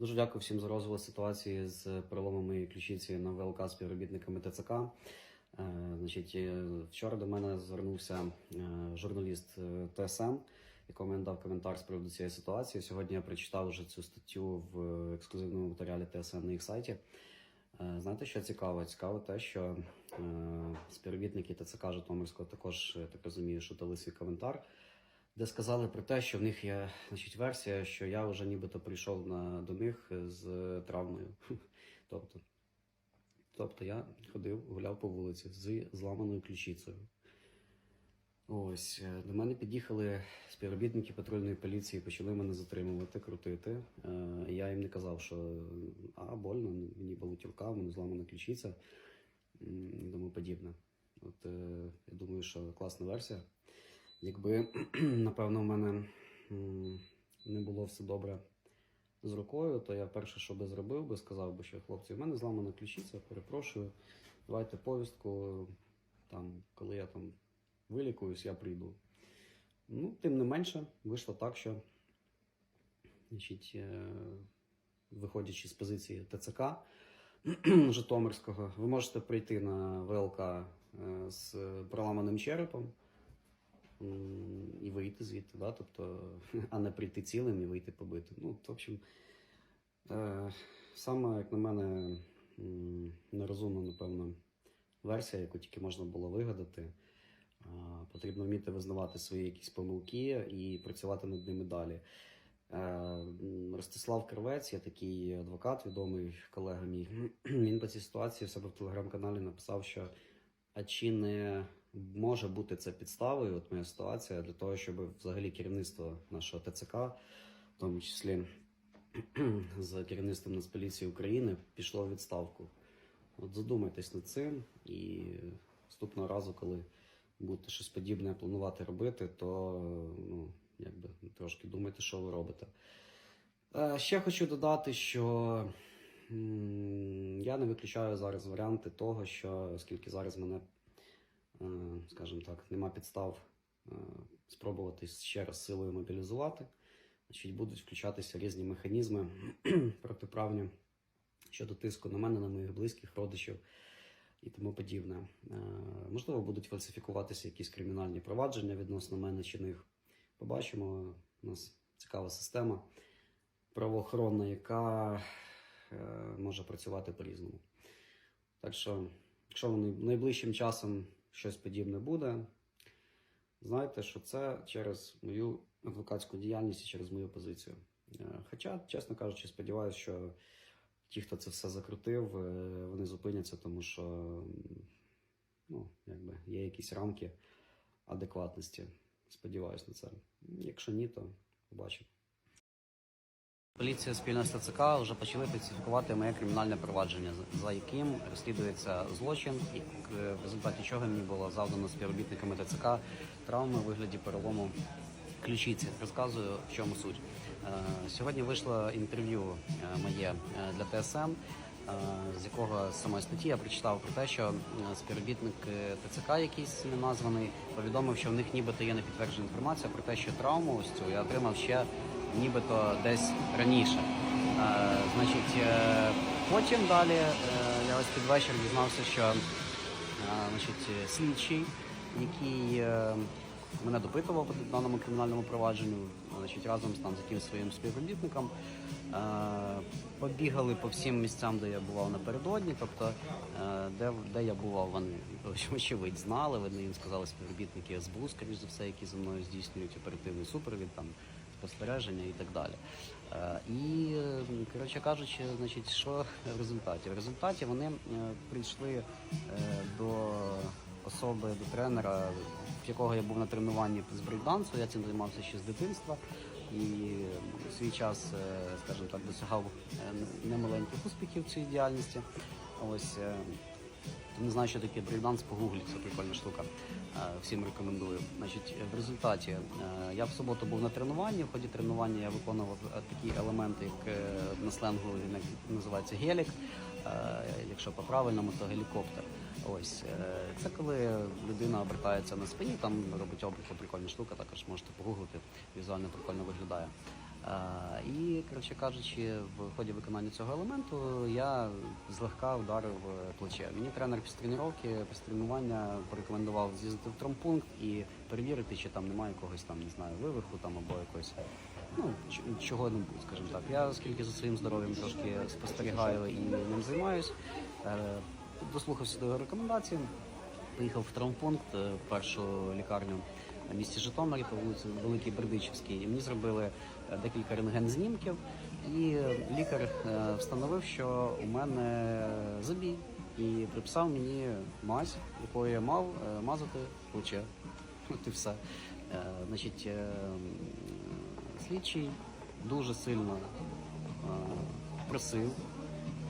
Дуже дякую всім за розголос ситуації з переломом моєї ключиці на ВЛК співробітниками ТЦК. Е, Значить, е, вчора до мене звернувся е, журналіст ТСН, якому я дав коментар з приводу цієї ситуації. Сьогодні я прочитав вже цю статтю в ексклюзивному матеріалі ТСН на їх сайті. Знаєте, що цікаво? Цікаво те, що співробітники ТЦК Житомирського також, так розумію, що дали свій коментар, де сказали про те, що в них є значить, версія, що я вже нібито прийшов на, до них з травмою. Тобто, тобто я ходив, гуляв по вулиці з зламаною ключицею. Ось е, до мене під'їхали співробітники патрульної поліції, почали мене затримувати, крутити. Е, Я їм не казав, що а больно, мені болить рука, в мене зламана ключиця і тому подібне. От е, я думаю, що класна версія. Якби, напевно, у мене не було все добре з рукою, то я перше, що би зробив, би сказав би, що хлопці, в мене зламана ключиця, перепрошую, давайте повістку, там, коли я там вилікуюсь, я прийду. Ну, тим не менше, вийшло так, що, значить, е, виходячи з позиції ТЦК Житомирського, ви можете прийти на ВЛК е, з проламаним черепом і вийти звідти, да? тобто, а не прийти цілим і вийти побитим. Ну, в общем, е, саме, як на мене, нерозумна, напевно, версія, яку тільки можна було вигадати. А, Потрібно вміти визнавати свої якісь помилки і працювати над ними далі. Е, Ростислав Кривець, я такий адвокат, відомий колега мій. Він по цій ситуації в себе в телеграм-каналі написав, що а чи не може бути це підставою, от моя ситуація, для того, щоб взагалі керівництво нашого ТЦК, в тому числі з керівництвом Нацполіції України, пішло в відставку. От задумайтесь над цим і наступного разу, коли будете щось подібне планувати робити, то ну, якби трошки думайте, що ви робите. Е, ще хочу додати, що я не виключаю зараз варіанти того, що оскільки зараз мене, скажімо так, нема підстав е, спробувати ще раз силою мобілізувати, значить будуть включатися різні механізми протиправні щодо тиску на мене, на моїх близьких, родичів і тому подібне. Е, Можливо, будуть фальсифікуватися якісь кримінальні провадження відносно мене чи них. Побачимо. У нас цікава система правоохоронна, яка е, може працювати по-різному. Так що, якщо найближчим часом щось подібне буде, знайте, що це через мою адвокатську діяльність і через мою позицію. Е, Хоча, чесно кажучи, сподіваюся, що ті, хто це все закрутив, е, вони зупиняться, тому що ну, якби, є якісь рамки адекватності. Сподіваюсь на це. Якщо ні, то побачимо. Поліція спільно з ТЦК вже почали специфікувати моє кримінальне провадження, за яким розслідується злочин, е, в результаті чого мені було завдано співробітниками ТЦК травми у вигляді перелому ключиці. Розказую, в чому суть. Е, Сьогодні вийшло інтерв'ю е, моє для ТСН, е, з якого з самої статті я прочитав про те, що співробітник ТЦК якийсь неназваний повідомив, що в них нібито є непідтверджена інформація про те, що травму ось цю я отримав ще нібито десь раніше. Е, Значить, е, потім далі е, я ось під вечір дізнався, що значить, слідчий, який мене допитував по даному кримінальному провадженню, значить, разом з там з якимось своїм співробітником. Побігали по всім місцям, де я бував напередодні, тобто де, де я бував, вони очевидь знали. Вони їм сказали співробітники СБУ, скоріш за все, які за мною здійснюють оперативний супровід, там спостереження і так далі. Е, І коротше кажучи, значить, що в результаті? В результаті вони е, прийшли е, до особи, до тренера, в якого я був на тренуванні з брейкдансу. Я цим займався ще з дитинства і в свій час, скажімо так, досягав немаленьких успіхів в цій діяльності. Ось не знаю, що таке брейкданс, погугліть, це прикольна штука. Е, Всім рекомендую. Значить, в результаті е, я в суботу був на тренуванні. В ході тренування я виконував е, такі елементи, як на сленгу він називається гелік. Якщо по-правильному, то гелікоптер. Ось це коли людина обертається на спині, там робить обліку, прикольна штука, також можете погуглити, візуально прикольно виглядає. І, коротше кажучи, в ході виконання цього елементу я злегка вдарив е, плече. Мені тренер після тренування, після тренування порекомендував з'їздити в травмпункт і перевірити, чи там немає якогось там, не знаю, вивиху там або якогось. Ну, ч- чого-небудь, скажімо так. Я, оскільки за своїм здоров'ям трошки спостерігаю і ним займаюсь, е, дослухався до рекомендацій, поїхав в травмпункт, е, першу лікарню в місті Житомирі по вулиці Великий Бердичівський. І мені зробили декілька рентген-знімків, і лікар е, встановив, що у мене забій. І приписав мені мазь, якою я мав е, мазати плече. От і все. Е, Значить, слідчий дуже сильно просив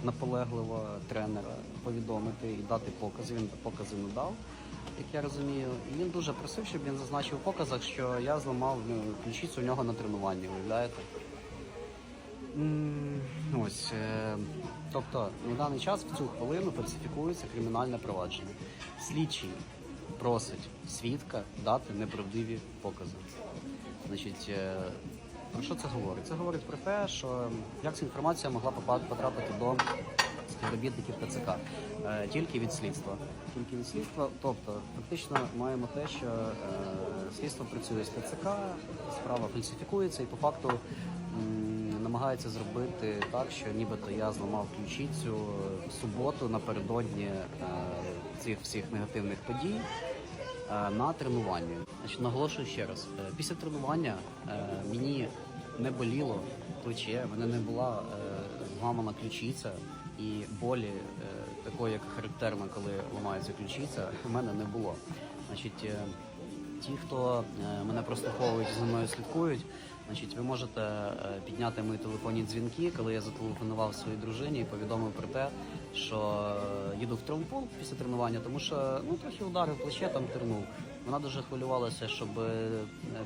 наполегливо тренера повідомити і дати покази. Він покази не дав, як я розумію. І він дуже просив, щоб він зазначив в показах, що я зламав ну, ключицю у нього на тренуванні, уявляєте? Ось. е, Тобто на даний час в цю хвилину фальсифікується кримінальне провадження. Слідчий просить свідка дати неправдиві покази. Значить, е, про що це говорить? Це говорить про те, що як ця інформація могла потрапити до співробітників ТЦК Е, тільки від слідства. Тільки від слідства. Тобто, фактично маємо те, що е, слідство працює з ТЦК, справа фальсифікується і по факту намагається зробити так, що нібито я зламав ключицю в суботу напередодні е, цих всіх негативних подій на тренуванні. Значить, наголошую ще раз: після тренування мені не боліло плече, мене не була зламана ключиця і болі е, такої, як характерно, коли ламається ключиця, в мене не було. Значить, е, ті, хто е, мене прослуховують за мною слідкують, значить, ви можете підняти мої телефонні дзвінки, коли я зателефонував своїй дружині і повідомив про те, що їду в травмпункт після тренування, тому що ну трохи ударив плече, там тернув. Вона дуже хвилювалася, щоб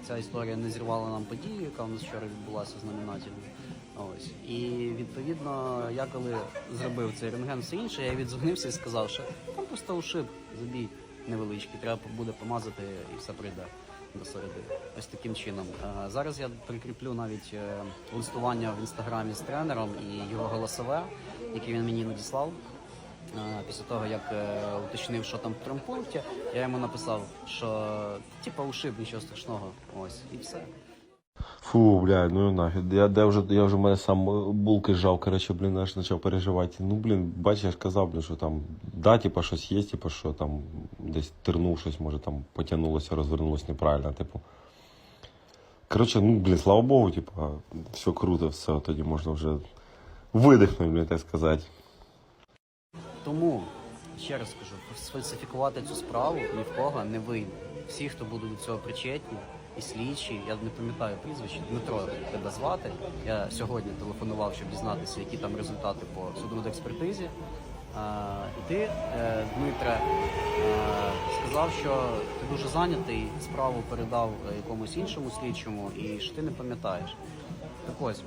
ця історія не зірвала нам подію, яка у нас вчора відбулася знаменательно. Ось і відповідно, я коли зробив цей рентген, все інше, я відзвонився і сказав, що там просто ушиб, забій невеличкий, треба буде помазати і все прийде до середи. Ось таким чином. Зараз я прикріплю навіть е, листування в інстаграмі з тренером і його голосове, яке він мені надіслав. Після того, як е, уточнив, що там в травмпункті, я йому написав, що типа ушиб, нічого страшного. Ось і все. Фу, блядь, ну нафіг. Я, я вже, я вже в мене сам е, булки жав, коротше, блін, аж почав переживати. Ну, блін, бачиш, я ж казав, блін, що там, да, типа, щось є, типа, що там десь тернув щось, може там потягнулося, розвернулося неправильно, типу. Коротше, ну, блін, слава Богу, типа, все круто, все, тоді можна вже видихнути, блін, так сказати. Тому ще раз скажу, сфальсифікувати цю справу ні в кого не вийде. Всі, хто будуть до цього причетні, і слідчі, я не пам'ятаю прізвище, Дмитро тебе звати. Я сьогодні телефонував, щоб дізнатися, які там результати по судмедекспертизі. експертизі. і ти, е, Дмитре, е, сказав, що ти дуже зайнятий, справу передав е, якомусь іншому слідчому і що ти не пам'ятаєш. Так ось,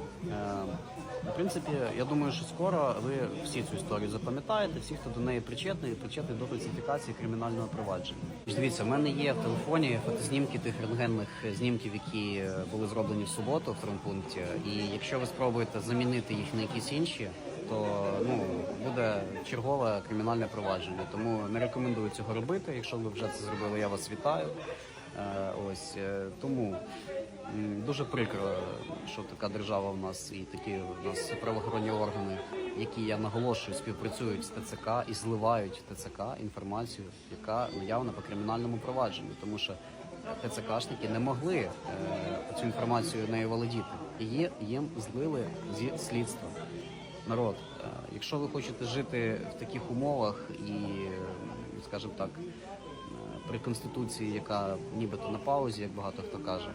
в принципі, я думаю, що скоро ви всі цю історію запам'ятаєте, всі, хто до неї причетний, причетний до фальсифікації кримінального провадження. Дивіться, в мене є в телефоні фотознімки тих рентгенних знімків, які е, були зроблені в суботу в травмпункті. І якщо ви спробуєте замінити їх на якісь інші, то ну буде чергове кримінальне провадження. Тому не рекомендую цього робити. Якщо ви вже це зробили, я вас вітаю. Е, Ось е, тому дуже прикро, що така держава в нас і такі в нас правоохоронні органи, які я наголошую, співпрацюють з ТЦК і зливають ТЦК інформацію, яка наявна по кримінальному провадженню, тому що ТЦКшники не могли е, цю інформацію нею володіти. Її їм злили зі слідства. Народ, е, якщо ви хочете жити в таких умовах і, скажімо так, при конституції, яка нібито на паузі, як багато хто каже,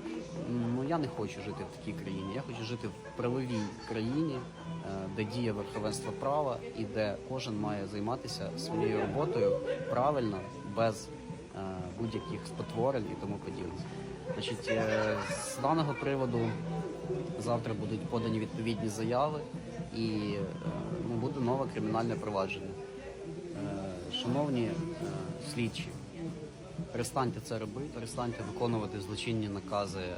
ну я не хочу жити в такій країні. Я хочу жити в правовій країні, е, де діє верховенство права і де кожен має займатися своєю роботою правильно, без е, будь-яких спотворень і тому подібне. Значить, е, з даного приводу завтра будуть подані відповідні заяви і ну, буде нове кримінальне провадження. Шановні слідчі, перестаньте це робити, перестаньте виконувати злочинні накази, е,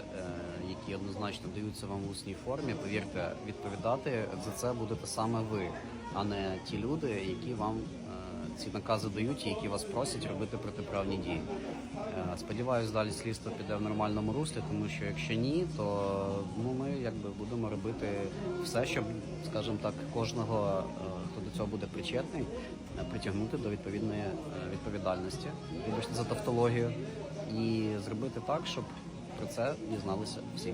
які однозначно даються вам в усній формі, повірте, відповідати за це будете саме ви, а не ті люди, які вам е, ці накази дають які вас просять робити протиправні дії. Е, Сподіваюсь, далі слідство піде в нормальному руслі, тому що якщо ні, то ну ми якби будемо робити все, щоб, скажімо так, кожного, е, хто до цього буде причетний, е, притягнути до відповідної відповідальності, вибачте за тавтологію, і зробити так, щоб про це дізналися всі.